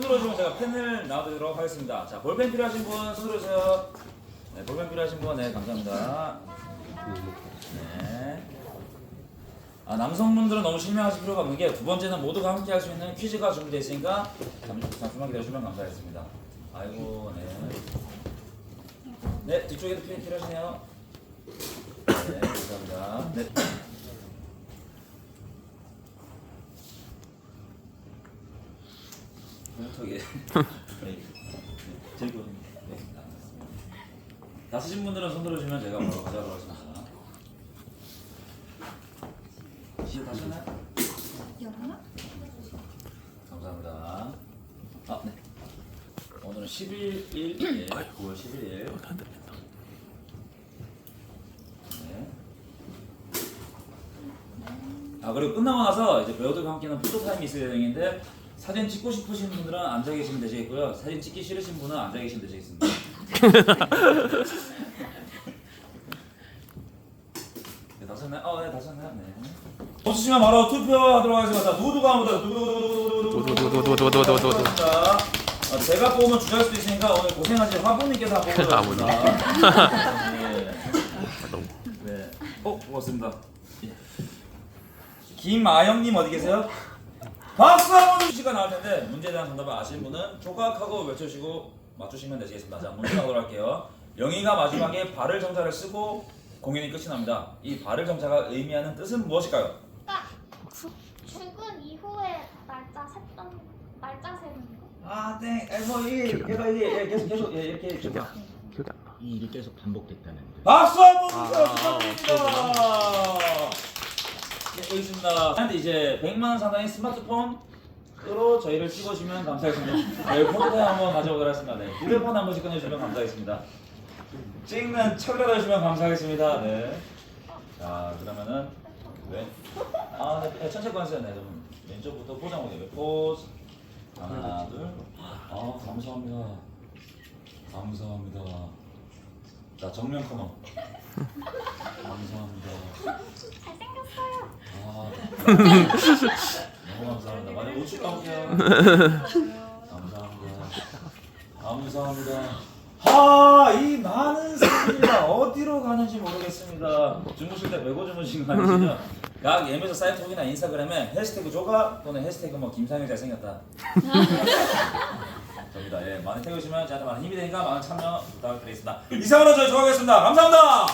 손으로 주면 제가 펜을 놔드리도록 하겠습니다. 자, 볼펜 필요하신 분 손으로 주세요. 네, 볼펜 필요하신 분, 네, 감사합니다. 네. 아, 남성분들은 너무 실망하실 필요가 없는 게 두 번째는 모두가 함께 할 수 있는 퀴즈가 준비되어 있으니까 잠, 잠시만 기다려주시면 감사하겠습니다. 아이고, 네. 네, 뒤쪽에도 펜 필요하시네요. 네, 감사합니다. 네. 못하게. 네. 좋은. 네. 다 쓰신 분들은 손 들어주면 제가 바로 가져가도록 하겠습니다. 시다 하셨나요? 열어놔? 감사합니다. 아, 네. 오늘은 11일, 예, 9월 11일. 네. 아 그리고 끝나고 나서 이제 배우들과 함께는 포토 타임이 있을 예정인데 사진 찍고 싶으신 분들은 앉아 계시면 되시겠고요. 사진 찍기 싫으신 분은 앉아 계시면 되시겠습니다. 네, 다섯나요? 어, 네, 다섯나요? 네. 없으시면 바로 투표하도록 하겠습니다. 자, 두두가 한번 더. 두두두두 두두두두두두두두두두. 자, 어, 제가 뽑으면 주저할 수도 있으니까 오늘 고생하신 화분님께서 화분님. 오셨습니다. 네. 네. 어, 고맙습니다. 예. 김아영님 어디 계세요? 박수 한번 주시가 나올 텐데 문제에 대한 정답을 아시는 분은 조각하고 외쳐주시고 맞추시면 되시겠습니다. 자, 문제 나도록 할게요. 영희가 마지막에 발을 정자를 쓰고 공연이 끝이 납니다. 이 발을 정자가 의미하는 뜻은 무엇일까요? 딱 출근 이후에 날짜 셌던 날짜 세는 거. 아, 네. 뭐 이게 얘가 이게 계속 계속 예, 이렇게 기억이 안 기억이 안 나. 이 일이 계속 반복됐다는 데 박수 한번 주세요. 아, 축하드립니다. 네, 있습니다. 근데 이제 100만 원 상당의 스마트폰 으로 저희를 찍어주면 감사하겠습니다. 네, 포토 타임 한번 가져보도록 하겠습니다. 네, 휴대폰 한 번씩 꺼내주시면 감사하겠습니다. 찍는 척이라도 해주시면 감사하겠습니다. 네. 자, 그러면은 왼, 아, 네, 네, 천천히 꺼내세요. 네, 좀 왼쪽부터 포장 오게. 포즈. 하나, 둘. 아, 감사합니다. 감사합니다. 자, 정면 커먼. 감사합니다. 잘생겼어요. 아, 너무 감사합니다. 많이 가볼게요. 감사합니다. 감사합니다. 하, 이 많은 사람들이 다 어디로 가는지 모르겠습니다. 주무실 때 메고 주무신 거 아니시죠? 각 예매서 사이트북이나 인스타그램에 해시태그 조가 또는 해시태그 뭐 김상현 잘생겼다. 접니다. 예, 많이 태우시면 저한테 많은 힘이 되니까 많은 참여 부탁드리겠습니다. 이상으로 저희 조하겠습니다. 감사합니다.